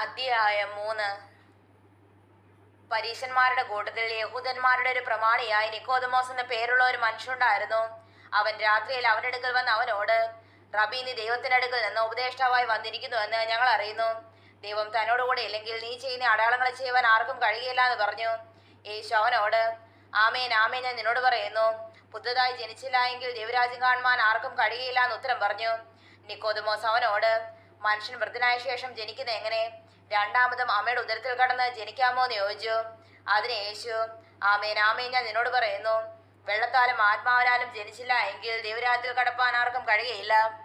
അധ്യായം മൂന്ന്. പരീശന്മാരുടെ കൂട്ടത്തിൽ യഹൂദന്മാരുടെ ഒരു പ്രമാണിയായി നിക്കോദമോസ് എന്ന പേരുള്ള ഒരു മനുഷ്യണ്ടായിരുന്നു അവൻ രാത്രിയിൽ അവന്റെ അടുക്കൽ വന്ന് അവനോട് റബി നീ ദൈവത്തിന്റെ അടുക്കൽ നിന്ന് ഉപദേഷ്ടാവായി വന്നിരിക്കുന്നു എന്ന് ഞങ്ങൾ അറിയുന്നു. ദൈവം തന്നോടുകൂടെ ഇല്ലെങ്കിൽ നീ ചെയ്യുന്ന അടയാളങ്ങൾ ചെയ്യുവാൻ ആർക്കും കഴിയില്ല എന്ന് പറഞ്ഞു. യേശു അവനോട് ആമേൻ ആമേൻ ഞാൻ നിന്നോട് പറയുന്നു. പുതുതായി ജനിച്ചില്ല എങ്കിൽ ദൈവരാജ്യം കാണുവാൻ ആർക്കും കഴിയില്ല എന്ന് ഉത്തരം പറഞ്ഞു. നിക്കോദമോസ് അവനോട് മനുഷ്യൻ വൃദ്ധനായ ശേഷം ജനിക്കുന്ന എങ്ങനെ? രണ്ടാമതും അമ്മയുടെ ഉദരത്തിൽ കടന്ന് ജനിക്കാമോ എന്ന് ചോദിച്ചു. അതിന് യേശു ആമേൻ ആമേൻ ഞാൻ നിന്നോട് പറയുന്നു. വെള്ളത്താലും ആത്മാവിനാലും ജനിച്ചില്ല എങ്കിൽ ദൈവരാജ്യത്തിൽ കടപ്പാൻ ആർക്കും കഴിയുകയില്ല.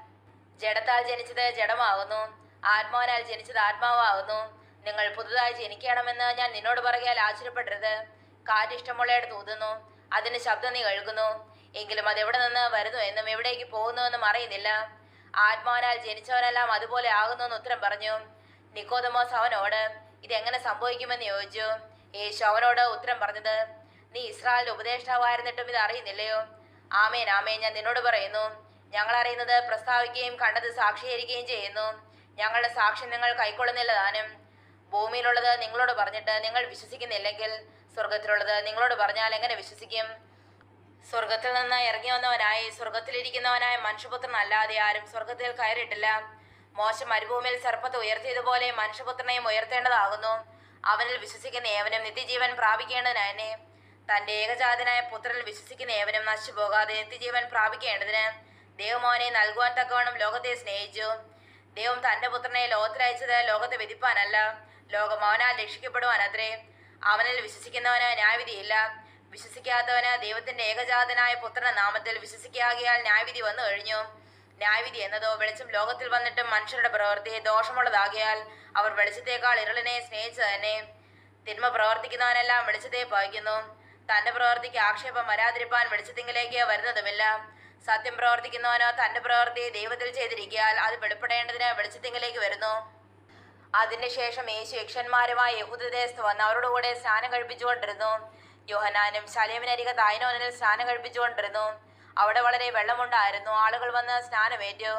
ജഡത്താൽ ജനിച്ചത് ജഡമാകുന്നു. ആത്മാവിനാൽ ജനിച്ചത് ആത്മാവാകുന്നു. നിങ്ങൾ പുതുതായി ജനിക്കണമെന്ന് ഞാൻ നിന്നോട് പറയാൽ ആശ്ചര്യപ്പെടരുത്. കാറ്റ് ഇഷ്ടമുള്ളയിടത്ത് ഊതുന്നു. അതിന് ശബ്ദം നീ കേൾക്കുന്നു. എങ്കിലും അത് എവിടെ നിന്ന് വരുന്നു എന്നും എവിടേക്ക് പോകുന്നു എന്നും അറിയുന്നില്ല. ആത്മാവിനാൽ ജനിച്ചവനെല്ലാം അതുപോലെ ആകുന്നു എന്ന് ഉത്തരം പറഞ്ഞു. നിക്കോദമോസ് അവനോട് ഇതെങ്ങനെ സംഭവിക്കുമെന്ന് ചോദിച്ചു. യേശു അവനോട് ഉത്തരം പറഞ്ഞത് നീ ഇസ്രായേലിന്റെ ഉപദേഷ്ടാവായിരുന്നിട്ടും ഇത് അറിയുന്നില്ലയോ? ആമേൻ ആമേൻ ഞാൻ നിന്നോട് പറയുന്നു. ഞങ്ങൾ അറിയുന്നത് പ്രസ്താവിക്കുകയും കണ്ടത് സാക്ഷീകരിക്കുകയും ചെയ്യുന്നു. ഞങ്ങളുടെ സാക്ഷ്യം നിങ്ങൾ കൈക്കൊള്ളുന്നില്ല താനും. ഭൂമിയിലുള്ളത് നിങ്ങളോട് പറഞ്ഞിട്ട് നിങ്ങൾ വിശ്വസിക്കുന്നില്ലെങ്കിൽ സ്വർഗത്തിലുള്ളത് നിങ്ങളോട് പറഞ്ഞാൽ എങ്ങനെ വിശ്വസിക്കും? സ്വർഗത്തിൽ നിന്ന് ഇറങ്ങി വന്നവനായി സ്വർഗത്തിലിരിക്കുന്നവനായ മനുഷ്യപുത്രൻ അല്ലാതെ ആരും സ്വർഗത്തിൽ കയറിയിട്ടില്ല. മോശം മരുഭൂമിയിൽ സർപ്പത്തെ ഉയർത്തിയതുപോലെ മനുഷ്യപുത്രനെയും ഉയർത്തേണ്ടതാകുന്നു. അവനിൽ വിശ്വസിക്കുന്ന ഏവനും നിത്യജീവൻ പ്രാപിക്കേണ്ടതിനെ തന്റെ ഏകജാതനായ പുത്രനിൽ വിശ്വസിക്കുന്ന ഏവനും നശിച്ചു പോകാതെ നിത്യജീവൻ പ്രാപിക്കേണ്ടതിന് ദൈവമോനെ നൽകുവാൻ തക്കവണ്ണം ലോകത്തെ സ്നേഹിച്ചു. ദൈവം തന്റെ പുത്രനെ ലോകത്തിലയച്ചത് ലോകത്തെ വിധിപ്പാനല്ല ലോകം അവനാൽ രക്ഷിക്കപ്പെടുവാൻ അത്രേ അവനിൽ വിശ്വസിക്കുന്നവന് ന്യായവിധിയില്ല. വിശ്വസിക്കാത്തവന് ദൈവത്തിന്റെ ഏകജാതനായ പുത്രന്റെ നാമത്തിൽ വിശ്വസിക്കാകിയാൽ ന്യായവിധി വന്നു കഴിഞ്ഞു ന്യായവിധി എന്നതോ വെളിച്ചം ലോകത്തിൽ വന്നിട്ടും മനുഷ്യരുടെ പ്രവൃത്തിയെ ദോഷമുള്ളതാകിയാൽ അവർ വെളിച്ചത്തേക്കാൾ ഇരുളിനെ സ്നേഹിച്ചു തന്നെ തിന്മ പ്രവർത്തിക്കുന്നവനെല്ലാം വെളിച്ചത്തെ പായിക്കുന്നു തന്റെ പ്രവൃത്തിക്ക് ആക്ഷേപം വരാതിരിപ്പാൻ വെളിച്ചത്തിങ്കിലേക്ക് വരുന്നതുമില്ല. സത്യം പ്രവർത്തിക്കുന്നവനോ തന്റെ പ്രവൃത്തി ദൈവത്തിൽ ചെയ്തിരിക്കാൽ അത് വെളിപ്പെടേണ്ടതിന് വെളിച്ചത്തിങ്കിലേക്ക് വരുന്നു. അതിനുശേഷം ശേഷം യേശു യക്ഷന്മാരുമായി യഹൂദദേശത്ത് വന്ന് അവരുടെ കൂടെ സ്നാനം കഴിപ്പിച്ചുകൊണ്ടിരുന്നു. യോഹനാനും ശലേമിനരിക തായ്നോനിൽ സ്നാനം കഴിപ്പിച്ചുകൊണ്ടിരുന്നു. അവിടെ വളരെ വെള്ളമുണ്ടായിരുന്നു. ആളുകൾ വന്ന് സ്നാനമേറ്റു.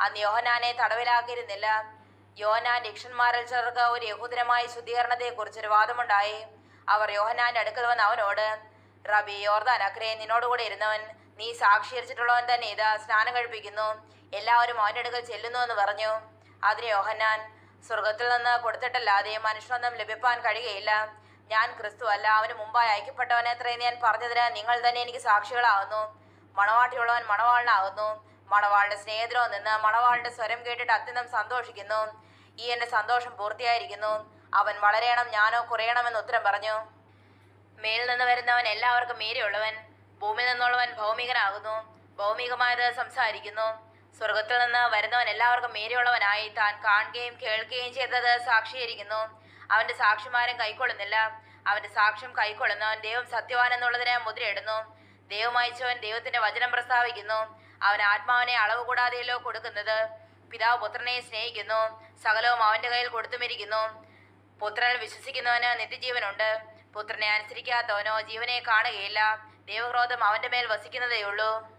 അന്ന് യോഹനാനെ തടവിലാക്കിയിരുന്നില്ല. യോഹനാൻ രക്ഷന്മാരിൽ ചിലർക്ക് ഒരു യഹൂദരമായ ശുദ്ധീകരണത്തെക്കുറിച്ചൊരു വാദമുണ്ടായി. അവർ യോഹനാന്റെ അടുക്കൽ വന്ന് അവനോട് റബി യോർദാൻ അക്രേ നിന്നോടുകൂടെ ഇരുന്നവൻ നീ സാക്ഷീകരിച്ചിട്ടുള്ളവൻ തന്നെ ഇതാ സ്നാനം കഴിപ്പിക്കുന്നു. എല്ലാവരും അവന്റെ അടുക്കൽ ചെല്ലുന്നു എന്ന് പറഞ്ഞു. അതിന് യോഹന്നാൻ സ്വർഗത്തിൽ നിന്ന് കൊടുത്തിട്ടല്ലാതെ മനുഷ്യനൊന്നും ലഭിപ്പാൻ കഴിയുകയില്ല. ഞാൻ ക്രിസ്തു അല്ല. അവന് മുമ്പായി അയക്കപ്പെട്ടവനെ അത്രയും ഞാൻ പറഞ്ഞതിന് നിങ്ങൾ തന്നെ എനിക്ക് സാക്ഷികളാകുന്നു മണവാട്ടിയുള്ളവൻ മണവാളിനാകുന്നു. മണവാളുടെ സ്നേഹിതരോ നിന്ന് മണവാളുടെ സ്വരം കേട്ടിട്ട് അത്യന്തം സന്തോഷിക്കുന്നു. ഈ എന്റെ സന്തോഷം പൂർത്തിയായിരിക്കുന്നു. അവൻ വളരെയണം ഞാനോ കുറയണമെന്ന് ഉത്തരം പറഞ്ഞു. മേൽ നിന്ന് വരുന്നവൻ എല്ലാവർക്കും മീരെയുള്ളവൻ. ഭൂമിയിൽ നിന്നുള്ളവൻ ഭൗമികനാകുന്നു. ഭൗമികമായത് സംസാരിക്കുന്നു. സ്വർഗത്തിൽ നിന്ന് വരുന്നവൻ എല്ലാവർക്കും മീരെയുള്ളവനായി. താൻ കാണുകയും കേൾക്കുകയും ചെയ്തത് സാക്ഷീകരിക്കുന്നു അവന്റെ സാക്ഷിമാരും കൈക്കൊള്ളുന്നില്ല. അവന്റെ സാക്ഷ്യം കൈക്കൊള്ളുന്നവൻ ദൈവം സത്യവാൻ എന്നുള്ളതിനെ മുദ്രയിടുന്നു. ദൈവം അയച്ചവൻ ദൈവത്തിന്റെ വചനം പ്രസ്താവിക്കുന്നു. അവൻ ആത്മാവിനെ അളവ് കൂടാതെയല്ലോ കൊടുക്കുന്നത്. പിതാവ് പുത്രനെ സ്നേഹിക്കുന്നു. സകലവും അവന്റെ കയ്യിൽ കൊടുത്തുമിരിക്കുന്നു. പുത്രനിൽ വിശ്വസിക്കുന്നവന് നിത്യജീവനുണ്ട്. പുത്രനെ അനുസരിക്കാത്തവനോ ജീവനെ കാണുകയില്ല. ദൈവക്രോധം അവന്റെ മേൽ വസിക്കുന്നതേയുള്ളൂ.